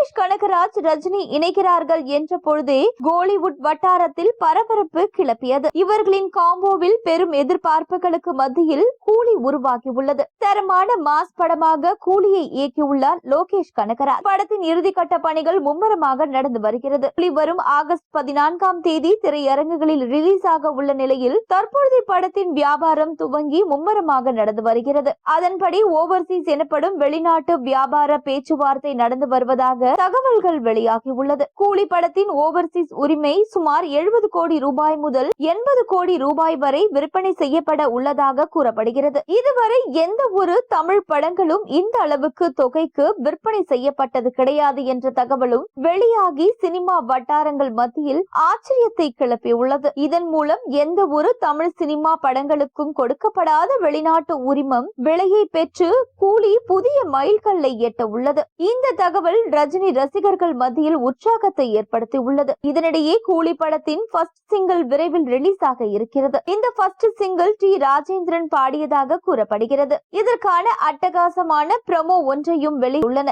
லோகேஷ் கனகராஜ் ரஜினி இணைகிறார்கள் என்ற பொழுதே கோலிவுட் வட்டாரத்தில் பரபரப்பு கிளப்பியது. இவர்களின் காம்போவில் பெரும் எதிர்பார்ப்புகளுக்கு மத்தியில் கூலி உருவாகியுள்ளது. தரமான மாஸ் படமாக கூலியை இயக்கியுள்ளார் லோகேஷ் கனகராஜ். படத்தின் இறுதிக்கட்ட பணிகள் மும்முரமாக நடந்து வருகிறது. கூலி வரும் ஆகஸ்ட் பதினான்காம் தேதி திரையரங்குகளில் ரிலீஸ் ஆக உள்ள நிலையில் தற்பொழுது படத்தின் வியாபாரம் துவங்கி மும்முரமாக நடந்து வருகிறது. அதன்படி ஓவர்சீஸ் எனப்படும் வெளிநாட்டு வியாபார பேச்சுவார்த்தை நடந்து வருவதாக தகவல்கள் வெளியாகி உள்ளது. கூலி படத்தின் ஓவர்சீஸ் உரிமை சுமார் எழுபது கோடி ரூபாய் முதல் எண்பது கோடி ரூபாய் வரை விற்பனை செய்யப்பட உள்ளதாக கூறப்படுகிறது. இதுவரை எந்த ஒரு தமிழ் படங்களும் இந்த அளவுக்கு தொகைக்கு விற்பனை செய்யப்பட்டது கிடையாது என்ற தகவலும் வெளியாகி சினிமா வட்டாரங்கள் மத்தியில் ஆச்சரியத்தை கிளப்பியுள்ளது. இதன் மூலம் எந்த ஒரு தமிழ் சினிமா படங்களுக்கும் கொடுக்கப்படாத வெளிநாட்டு உரிமம் விலையை பெற்று கூலி புதிய மைல்கல்லை எட்ட உள்ளது. இந்த தகவல் ரஜினி ரசிகர்கள் மத்தியில் உற்சாகத்தை ஏற்படுத்தி உள்ளது இதனிடையே கூலி படத்தின் ஃபர்ஸ்ட் சிங்கிள் விரைவில் ரிலீஸ் ஆக இருக்கிறது. இந்த ஃபர்ஸ்ட் சிங்கிள் டி ராஜேந்திரன் பாடியதாக கூறப்படுகிறது. இதற்கான அட்டகாசமான ப்ரமோ ஒன்றையும் வெளியுள்ளன